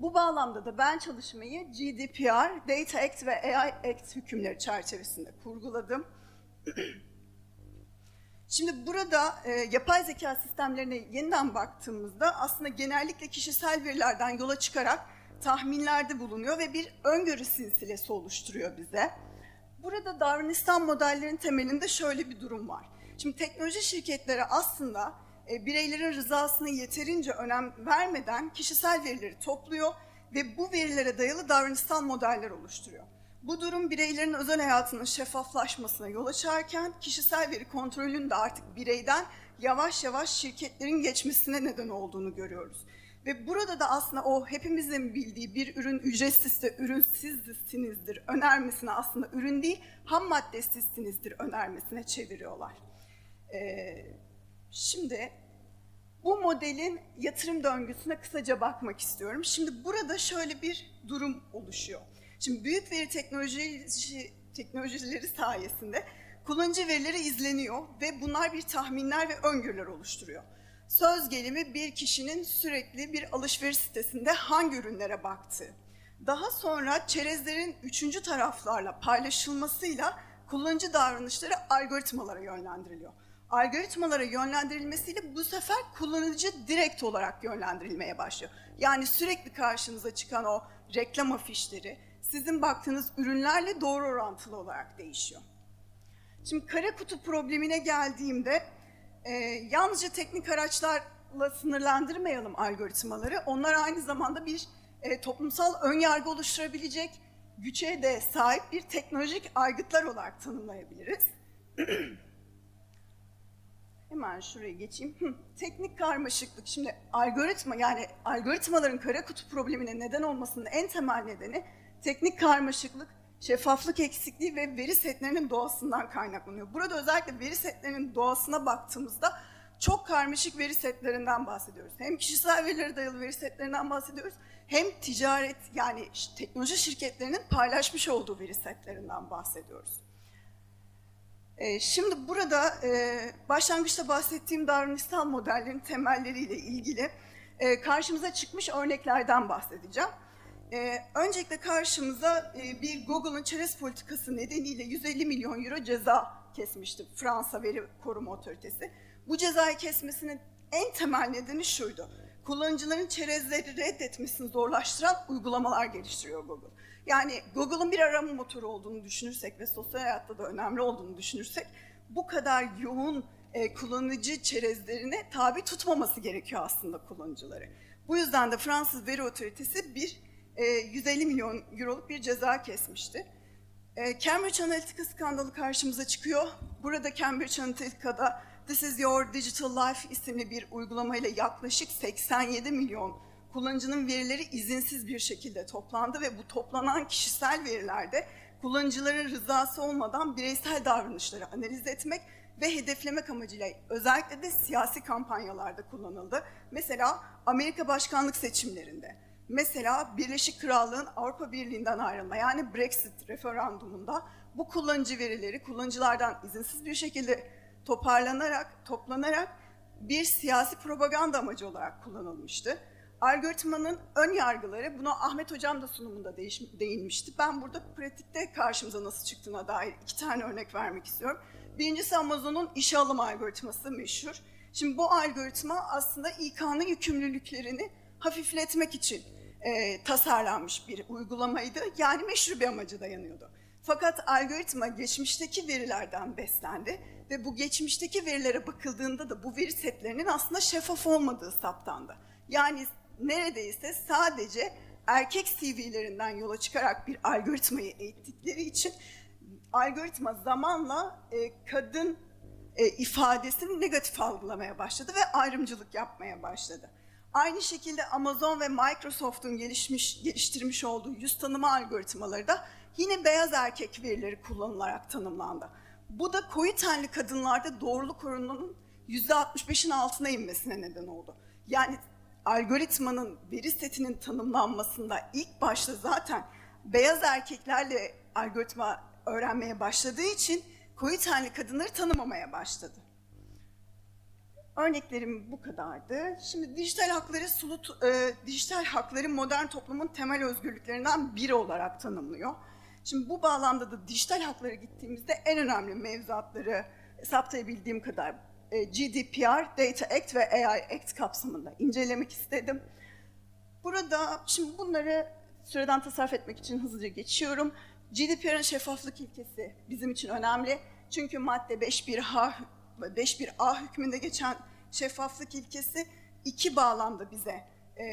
Bu bağlamda da ben çalışmayı GDPR, Data Act ve AI Act hükümleri çerçevesinde kurguladım. Şimdi burada e, yapay zeka sistemlerine yeniden baktığımızda aslında genellikle kişisel verilerden yola çıkarak tahminlerde bulunuyor ve bir öngörü silsilesi oluşturuyor bize. Burada davranışsal modellerin temelinde şöyle bir durum var. Şimdi teknoloji şirketleri aslında bireylerin rızasına yeterince önem vermeden kişisel verileri topluyor ve bu verilere dayalı davranışsal modeller oluşturuyor. Bu durum bireylerin özel hayatının şeffaflaşmasına yol açarken kişisel veri kontrolünün de artık bireyden yavaş yavaş şirketlerin geçmesine neden olduğunu görüyoruz. Ve burada da aslında o hepimizin bildiği bir ürün ücretsizse ürünsizsinizdir önermesine aslında ürün değil ham maddesizsinizdir önermesine çeviriyorlar. Ee, şimdi bu modelin yatırım döngüsüne kısaca bakmak istiyorum. Şimdi burada şöyle bir durum oluşuyor. Şimdi büyük veri teknolojisi, teknolojileri sayesinde kullanıcı verileri izleniyor ve bunlar bir tahminler ve öngörüler oluşturuyor. Söz gelimi bir kişinin sürekli bir alışveriş sitesinde hangi ürünlere baktığı. Daha sonra çerezlerin üçüncü taraflarla paylaşılmasıyla kullanıcı davranışları algoritmalara yönlendiriliyor. Algoritmalara yönlendirilmesiyle bu sefer kullanıcı direkt olarak yönlendirilmeye başlıyor. Yani sürekli karşınıza çıkan o reklam afişleri sizin baktığınız ürünlerle doğru orantılı olarak değişiyor. Şimdi kara kutu problemine geldiğimde e, yalnızca teknik araçlarla sınırlandırmayalım algoritmaları. Onlar aynı zamanda bir e, toplumsal önyargı oluşturabilecek güce de sahip bir teknolojik aygıtlar olarak tanımlayabiliriz. Hemen şuraya geçeyim. Hı, Teknik karmaşıklık. Şimdi algoritma yani algoritmaların kara kutu problemine neden olmasının en temel nedeni teknik karmaşıklık, şeffaflık eksikliği ve veri setlerinin doğasından kaynaklanıyor. Burada özellikle veri setlerinin doğasına baktığımızda çok karmaşık veri setlerinden bahsediyoruz. Hem kişisel verilere dayalı veri setlerinden bahsediyoruz, hem ticaret yani teknoloji şirketlerinin paylaşmış olduğu veri setlerinden bahsediyoruz. Ee, Şimdi burada e, başlangıçta bahsettiğim davranışsal modellerin temelleriyle ilgili e, karşımıza çıkmış örneklerden bahsedeceğim. E, Öncelikle karşımıza bir Google'ın çerez politikası nedeniyle 150 milyon euro ceza kesmişti Fransa Veri Koruma Otoritesi. Bu cezayı kesmesinin en temel nedeni şuydu. Kullanıcıların çerezleri reddetmesini zorlaştıran uygulamalar geliştiriyor Google. Yani Google'ın bir arama motoru olduğunu düşünürsek ve sosyal hayatta da önemli olduğunu düşünürsek bu kadar yoğun e, kullanıcı çerezlerine tabi tutmaması gerekiyor aslında kullanıcıları. Bu yüzden de Fransız Veri Otoritesi bir e, 150 milyon euroluk bir ceza kesmişti. E, Cambridge Analytica skandalı karşımıza çıkıyor. Burada Cambridge Analytica'da This is Your Digital Life isimli bir uygulamayla yaklaşık 87 milyon kullanıcının verileri izinsiz bir şekilde toplandı ve bu toplanan kişisel verilerde kullanıcıların rızası olmadan bireysel davranışları analiz etmek ve hedeflemek amacıyla özellikle de siyasi kampanyalarda kullanıldı. Mesela Amerika başkanlık seçimlerinde, mesela Birleşik Krallığın Avrupa Birliği'nden ayrılma yani Brexit referandumunda bu kullanıcı verileri kullanıcılardan izinsiz bir şekilde toparlanarak, toplanarak bir siyasi propaganda amacı olarak kullanılmıştı. Algoritmanın ön yargıları, buna Ahmet Hocam da sunumunda değiş- değinmişti. Ben burada pratikte karşımıza nasıl çıktığına dair iki tane örnek vermek istiyorum. Birincisi Amazon'un işe alım algoritması meşhur. Şimdi bu algoritma aslında İK'nın yükümlülüklerini hafifletmek için e, tasarlanmış bir uygulamaydı. Yani meşhur bir amacı dayanıyordu. Fakat algoritma geçmişteki verilerden beslendi ve bu geçmişteki verilere bakıldığında da bu veri setlerinin aslında şeffaf olmadığı saptandı. Yani neredeyse sadece erkek CV'lerinden yola çıkarak bir algoritmayı eğittikleri için algoritma zamanla e, kadın e, ifadesini negatif algılamaya başladı ve ayrımcılık yapmaya başladı. Aynı şekilde Amazon ve Microsoft'un gelişmiş, geliştirmiş olduğu yüz tanıma algoritmaları da yine beyaz erkek verileri kullanılarak tanımlandı. Bu da koyu tenli kadınlarda doğruluk oranının %65'in altına inmesine neden oldu. Yani algoritmanın veri setinin tanımlanmasında ilk başta zaten beyaz erkeklerle algoritma öğrenmeye başladığı için koyu tenli kadınları tanımamaya başladı. Örneklerim bu kadardı. Şimdi dijital hakları sulu, e, dijital hakları modern toplumun temel özgürlüklerinden biri olarak tanımlıyor. Şimdi bu bağlamda da dijital haklara gittiğimizde en önemli mevzuatları saptayabildiğim kadar GDPR, Data Act ve AI Act kapsamında incelemek istedim. Burada şimdi bunları süreden tasarruf etmek için hızlıca geçiyorum. GDPR'ın şeffaflık ilkesi bizim için önemli. Çünkü madde 5.1a 5.1a hükmünde geçen şeffaflık ilkesi iki bağlamda bize e,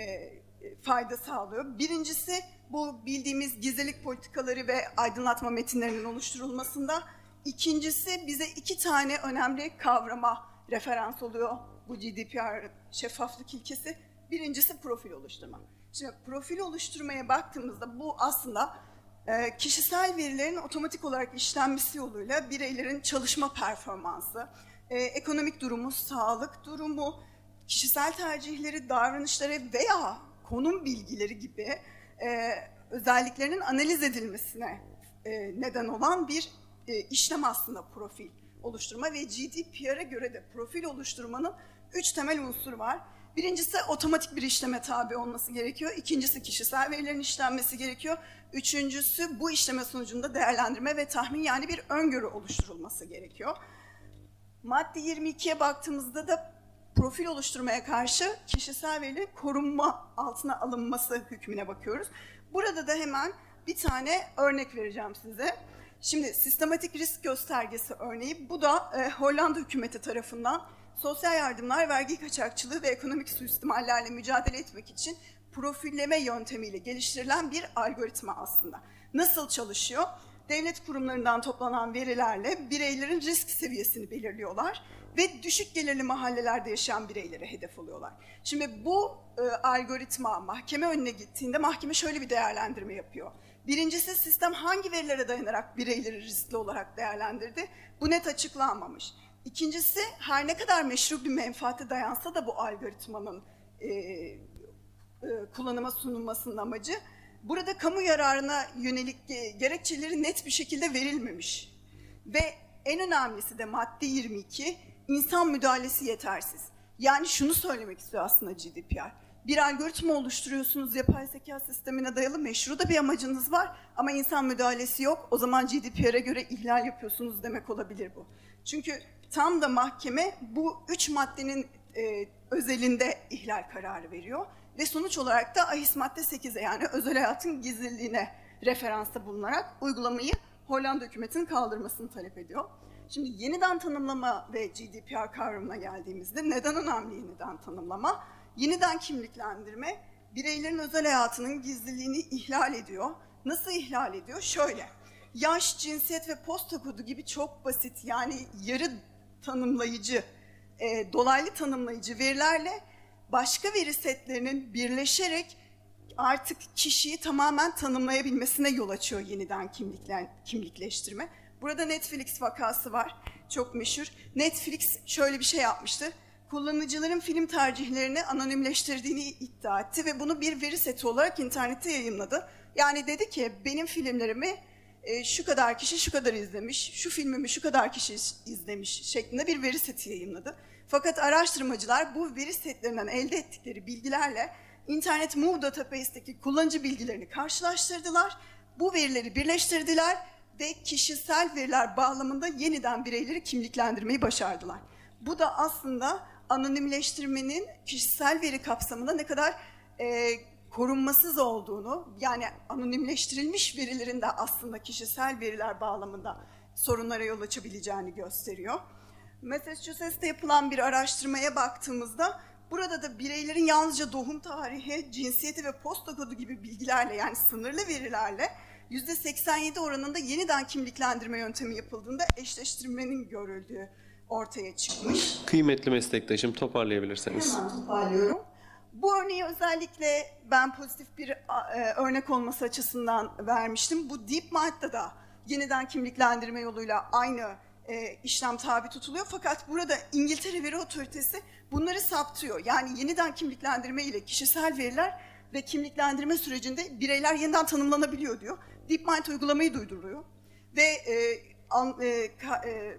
fayda sağlıyor. Birincisi bu bildiğimiz gizlilik politikaları ve aydınlatma metinlerinin oluşturulmasında. İkincisi bize iki tane önemli kavrama referans oluyor bu GDPR şeffaflık ilkesi. Birincisi profil oluşturma. Şimdi profil oluşturmaya baktığımızda bu aslında e, kişisel verilerin otomatik olarak işlenmesi yoluyla bireylerin çalışma performansı, e, ekonomik durumu, sağlık durumu, kişisel tercihleri, davranışları veya konum bilgileri gibi e, özelliklerinin analiz edilmesine e, neden olan bir e, işlem aslında profil oluşturma ve GDPR'a göre de profil oluşturmanın üç temel unsuru var. Birincisi otomatik bir işleme tabi olması gerekiyor. İkincisi kişisel verilerin işlenmesi gerekiyor. Üçüncüsü bu işleme sonucunda değerlendirme ve tahmin yani bir öngörü oluşturulması gerekiyor. Madde 22'ye baktığımızda da profil oluşturmaya karşı kişisel verilerin korunma altına alınması hükmüne bakıyoruz. Burada da hemen bir tane örnek vereceğim size. Şimdi sistematik risk göstergesi örneği bu da e, Hollanda hükümeti tarafından sosyal yardımlar, vergi kaçakçılığı ve ekonomik suistimallerle mücadele etmek için profilleme yöntemiyle geliştirilen bir algoritma aslında. Nasıl çalışıyor? Devlet kurumlarından toplanan verilerle bireylerin risk seviyesini belirliyorlar ve düşük gelirli mahallelerde yaşayan bireylere hedef alıyorlar. Şimdi bu e, algoritma mahkeme önüne gittiğinde mahkeme şöyle bir değerlendirme yapıyor. Birincisi sistem hangi verilere dayanarak bireyleri riskli olarak değerlendirdi? Bu net açıklanmamış. İkincisi her ne kadar meşru bir menfaate dayansa da bu algoritmanın e, e, kullanıma sunulmasının amacı burada kamu yararına yönelik e, gerekçeleri net bir şekilde verilmemiş. Ve en önemlisi de madde 22 insan müdahalesi yetersiz. Yani şunu söylemek istiyor aslında GDPR. Bir algoritma oluşturuyorsunuz, yapay zeka sistemine dayalı meşru da bir amacınız var ama insan müdahalesi yok. O zaman GDPR'e göre ihlal yapıyorsunuz demek olabilir bu. Çünkü tam da mahkeme bu üç maddenin e, özelinde ihlal kararı veriyor. Ve sonuç olarak da ahis madde 8'e yani özel hayatın gizliliğine referansta bulunarak uygulamayı Hollanda hükümetinin kaldırmasını talep ediyor. Şimdi yeniden tanımlama ve GDPR kavramına geldiğimizde neden önemli yeniden tanımlama? Yeniden kimliklendirme bireylerin özel hayatının gizliliğini ihlal ediyor. Nasıl ihlal ediyor? Şöyle, yaş, cinsiyet ve posta kodu gibi çok basit yani yarı tanımlayıcı, e, dolaylı tanımlayıcı verilerle başka veri setlerinin birleşerek artık kişiyi tamamen tanımlayabilmesine yol açıyor yeniden kimliklen, kimlikleştirme. Burada Netflix vakası var, çok meşhur. Netflix şöyle bir şey yapmıştı. Kullanıcıların film tercihlerini anonimleştirdiğini iddia etti ve bunu bir veri seti olarak internette yayınladı. Yani dedi ki benim filmlerimi e, şu kadar kişi şu kadar izlemiş, şu filmimi şu kadar kişi izlemiş şeklinde bir veri seti yayınladı. Fakat araştırmacılar bu veri setlerinden elde ettikleri bilgilerle Internet Move Database'deki kullanıcı bilgilerini karşılaştırdılar. Bu verileri birleştirdiler ve kişisel veriler bağlamında yeniden bireyleri kimliklendirmeyi başardılar. Bu da aslında anonimleştirmenin kişisel veri kapsamında ne kadar e, korunmasız olduğunu, yani anonimleştirilmiş verilerin de aslında kişisel veriler bağlamında sorunlara yol açabileceğini gösteriyor. Massachusetts'te yapılan bir araştırmaya baktığımızda burada da bireylerin yalnızca doğum tarihi, cinsiyeti ve posta kodu gibi bilgilerle yani sınırlı verilerle %87 oranında yeniden kimliklendirme yöntemi yapıldığında eşleştirmenin görüldüğü ortaya çıkmış. Kıymetli meslektaşım toparlayabilirseniz. Hemen toparlıyorum. Bu örneği özellikle ben pozitif bir e, örnek olması açısından vermiştim. Bu DeepMind'da da yeniden kimliklendirme yoluyla aynı e, işlem tabi tutuluyor. Fakat burada İngiltere Veri Otoritesi bunları saptıyor. Yani yeniden kimliklendirme ile kişisel veriler ve kimliklendirme sürecinde bireyler yeniden tanımlanabiliyor diyor. DeepMind uygulamayı duyduruyor ve e, an, e, ka, e,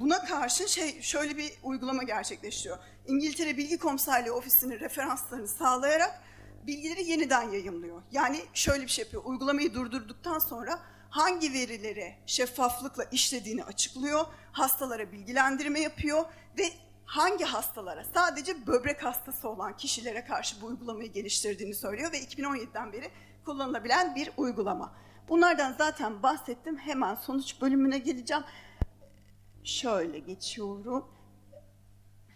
buna karşın şey şöyle bir uygulama gerçekleşiyor. İngiltere Bilgi Komiserliği Ofisi'nin referanslarını sağlayarak bilgileri yeniden yayımlıyor. Yani şöyle bir şey yapıyor. Uygulamayı durdurduktan sonra hangi verileri şeffaflıkla işlediğini açıklıyor, hastalara bilgilendirme yapıyor ve hangi hastalara, sadece böbrek hastası olan kişilere karşı bu uygulamayı geliştirdiğini söylüyor ve 2017'den beri kullanılabilen bir uygulama. Bunlardan zaten bahsettim. Hemen sonuç bölümüne geleceğim. Şöyle geçiyorum.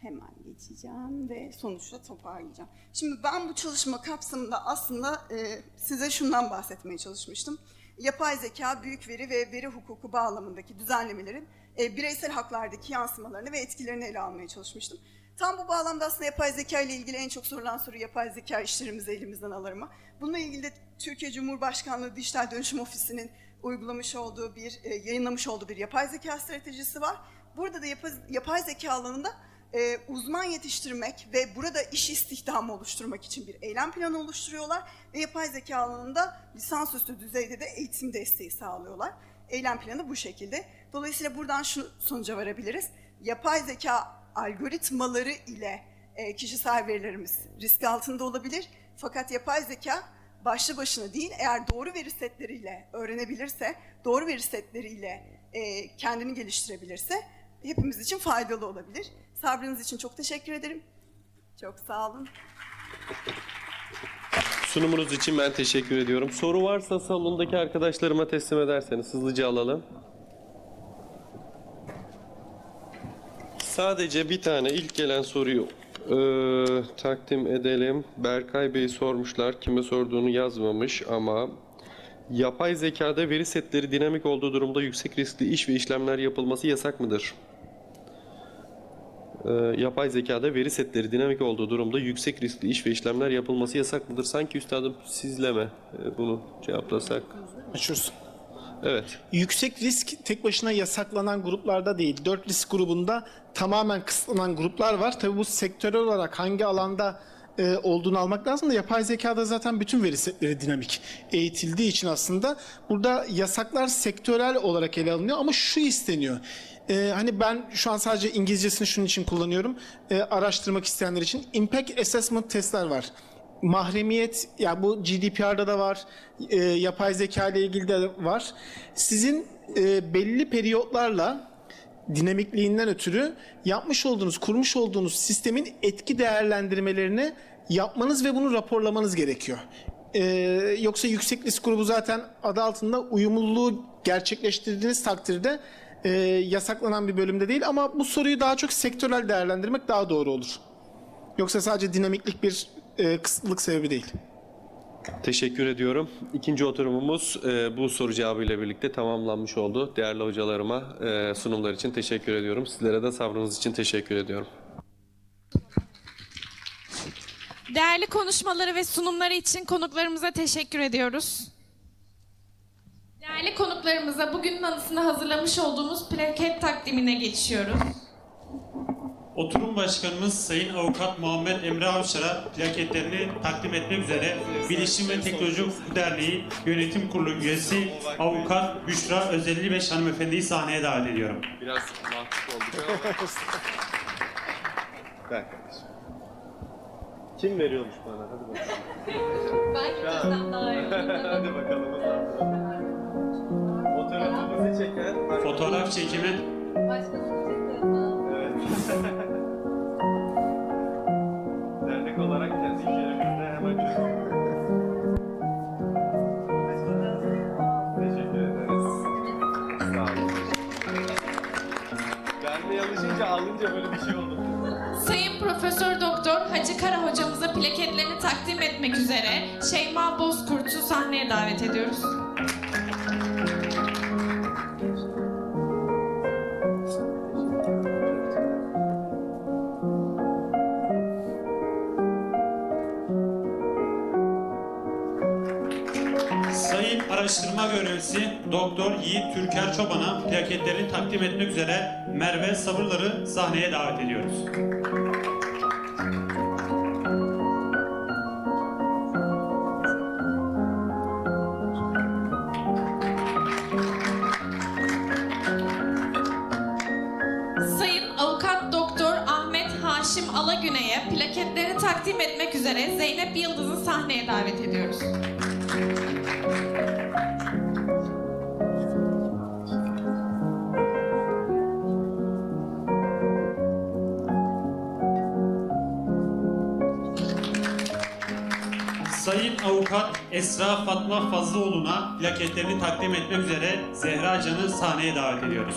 Hemen geçeceğim ve sonuçta toparlayacağım. Şimdi ben bu çalışma kapsamında aslında e, size şundan bahsetmeye çalışmıştım. Yapay zeka, büyük veri ve veri hukuku bağlamındaki düzenlemelerin e, bireysel haklardaki yansımalarını ve etkilerini ele almaya çalışmıştım. Tam bu bağlamda aslında yapay zeka ile ilgili en çok sorulan soru yapay zeka işlerimizi elimizden alır mı? Bununla ilgili de Türkiye Cumhurbaşkanlığı Dijital Dönüşüm Ofisi'nin uygulamış olduğu bir, e, yayınlamış olduğu bir yapay zeka stratejisi var. Burada da yapay, yapay zeka alanında e, uzman yetiştirmek ve burada iş istihdamı oluşturmak için bir eylem planı oluşturuyorlar ve yapay zeka alanında lisansüstü düzeyde de eğitim desteği sağlıyorlar. Eylem planı bu şekilde. Dolayısıyla buradan şu sonuca varabiliriz. Yapay zeka algoritmaları ile e, kişisel verilerimiz risk altında olabilir. Fakat yapay zeka başlı başına değil, eğer doğru veri setleriyle öğrenebilirse, doğru veri setleriyle e, kendini geliştirebilirse hepimiz için faydalı olabilir. Sabrınız için çok teşekkür ederim. Çok sağ olun. Sunumunuz için ben teşekkür ediyorum. Soru varsa salondaki arkadaşlarıma teslim ederseniz hızlıca alalım. Sadece bir tane ilk gelen soruyu eee, takdim edelim. Berkay Bey sormuşlar. Kime sorduğunu yazmamış ama yapay zekada veri setleri dinamik olduğu durumda yüksek riskli iş ve işlemler yapılması yasak mıdır? Ee, yapay zekada veri setleri dinamik olduğu durumda yüksek riskli iş ve işlemler yapılması yasak mıdır? Sanki üstadım sizle mi e, bunu cevaplasak? Açıyoruz. Evet. Yüksek risk tek başına yasaklanan gruplarda değil. 4 risk grubunda tamamen kısıtlanan gruplar var. Tabii bu sektörel olarak hangi alanda e, olduğunu almak lazım da yapay zekada zaten bütün veri setleri dinamik eğitildiği için aslında burada yasaklar sektörel olarak ele alınıyor ama şu isteniyor. E, hani ben şu an sadece İngilizcesini şunun için kullanıyorum. E, araştırmak isteyenler için impact assessment testler var. Mahremiyet ya bu GDPR'da da var, e, yapay zeka ile ilgili de var. Sizin e, belli periyotlarla dinamikliğinden ötürü yapmış olduğunuz, kurmuş olduğunuz sistemin etki değerlendirmelerini yapmanız ve bunu raporlamanız gerekiyor. E, yoksa yüksek risk grubu zaten adı altında uyumluluğu gerçekleştirdiğiniz takdirde e, yasaklanan bir bölümde değil ama bu soruyu daha çok sektörel değerlendirmek daha doğru olur. Yoksa sadece dinamiklik bir e, kısıtlılık sebebi değil. Teşekkür ediyorum. İkinci oturumumuz e, bu soru cevabıyla birlikte tamamlanmış oldu. Değerli hocalarıma e, sunumlar için teşekkür ediyorum. Sizlere de sabrınız için teşekkür ediyorum. Değerli konuşmaları ve sunumları için konuklarımıza teşekkür ediyoruz. Değerli konuklarımıza bugünün anısına hazırlamış olduğumuz plaket takdimine geçiyoruz. Oturum Başkanımız Sayın Avukat Muhammed Emre Avşar'a plaketlerini takdim etmek üzere Bilişim ve Teknoloji Hukuku Derneği Yönetim Kurulu üyesi Avukat Büşra Özelli Beş hanımefendiyi sahneye davet ediyorum. Biraz mahcup olduk ama. Kardeşim. Kim veriyormuş bana? Hadi bakalım. Ben daha Hadi bakalım. Fotoğrafımızı çeken. Fotoğraf çekimi Evet. alınca böyle bir şey oldu. Sayın Profesör Doktor Hacı Kara hocamıza plaketlerini takdim etmek üzere Şeyma Bozkurt'u sahneye davet ediyoruz. araştırma görevlisi Doktor Yiğit Türker Çoban'a plaketlerini takdim etmek üzere Merve Sabırları sahneye davet ediyoruz. Sayın Avukat Doktor Ahmet Haşim Alagüney'e plaketleri takdim etmek üzere Zeynep Yıldız'ı sahneye davet ediyoruz. Sayın Avukat Esra Fatma Fazlıoğlu'na plaketlerini takdim etmek üzere Zehra Can'ı sahneye davet ediyoruz.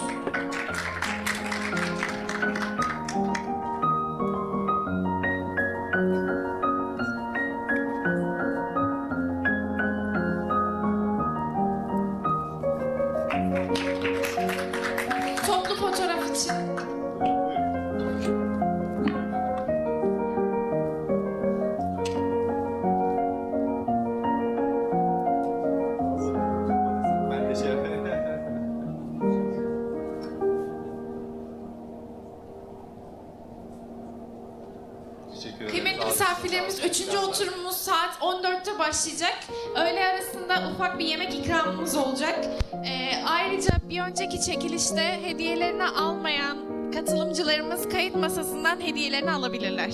Oturumumuz saat 14'te başlayacak. Öğle arasında ufak bir yemek ikramımız olacak. Ee, ayrıca bir önceki çekilişte hediyelerini almayan katılımcılarımız kayıt masasından hediyelerini alabilirler.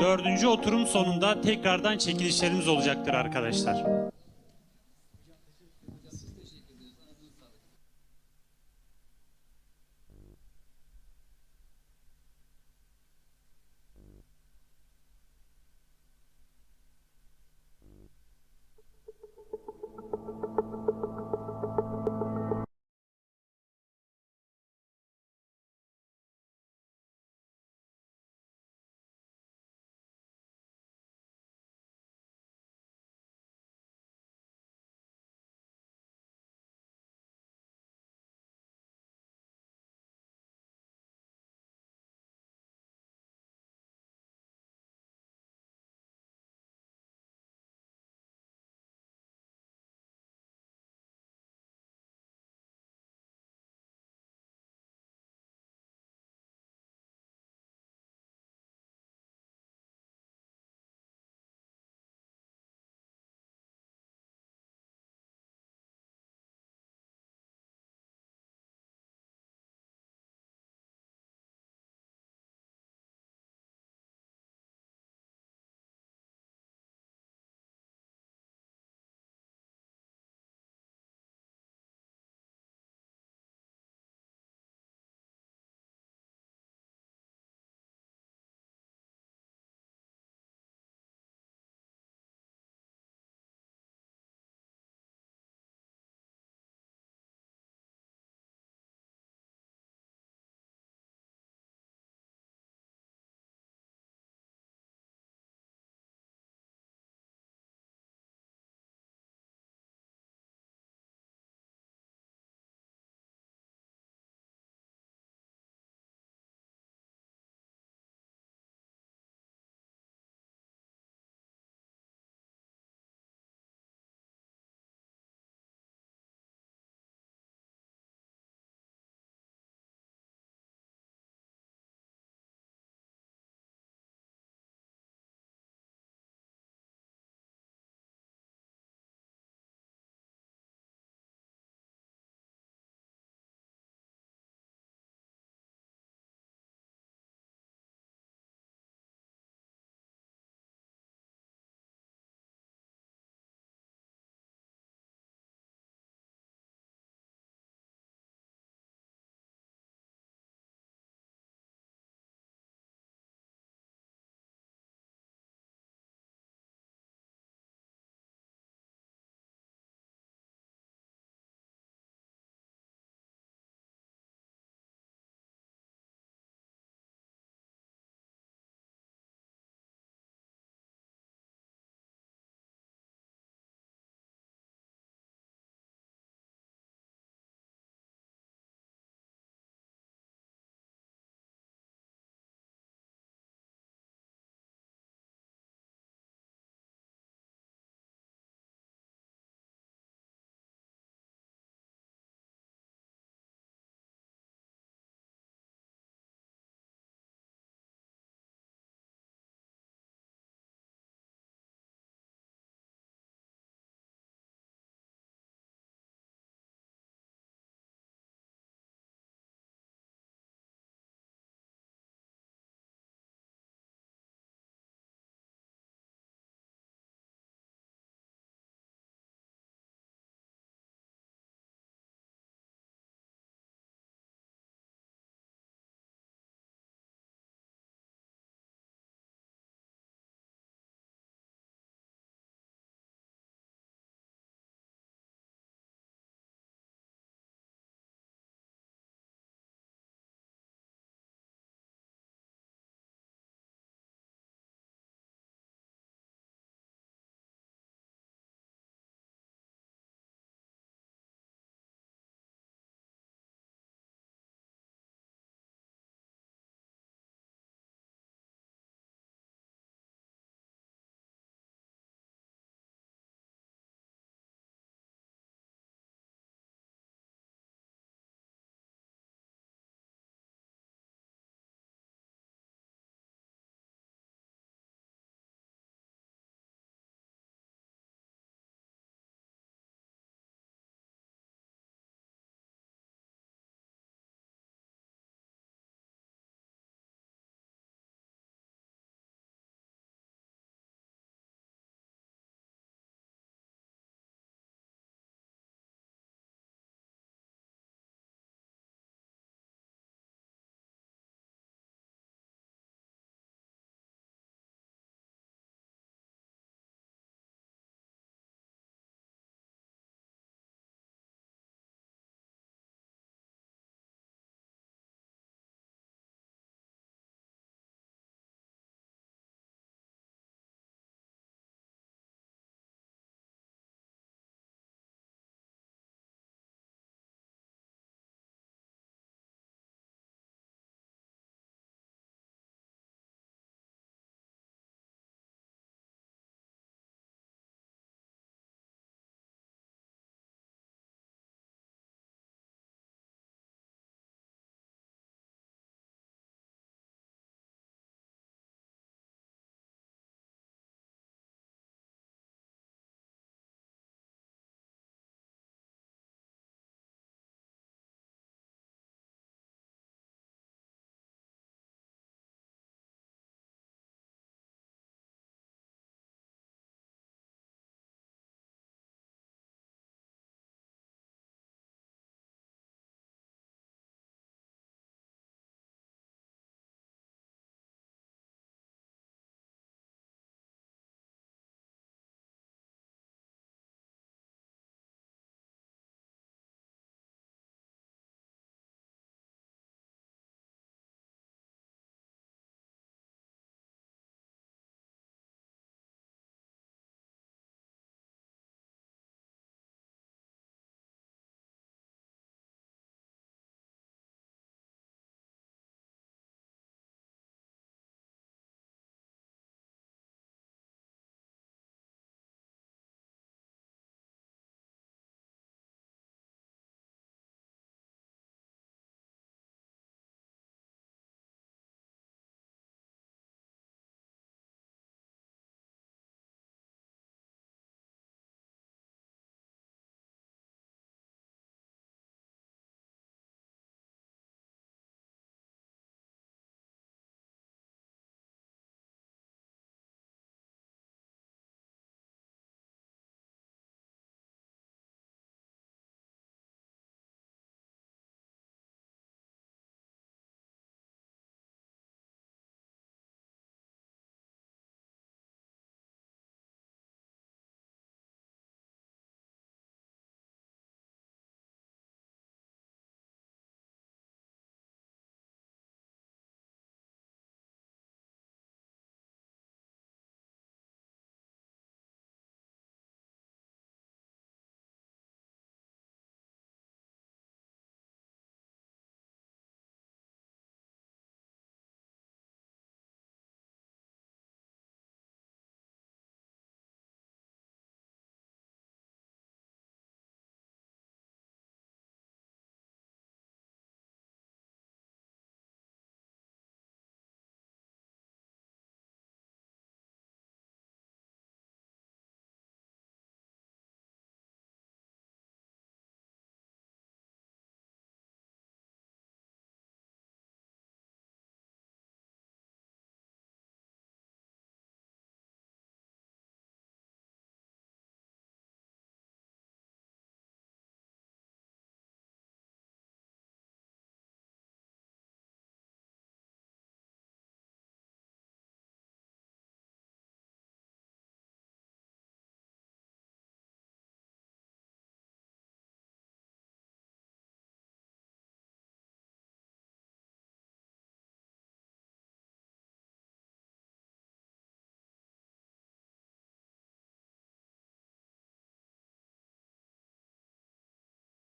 Dördüncü oturum sonunda tekrardan çekilişlerimiz olacaktır arkadaşlar.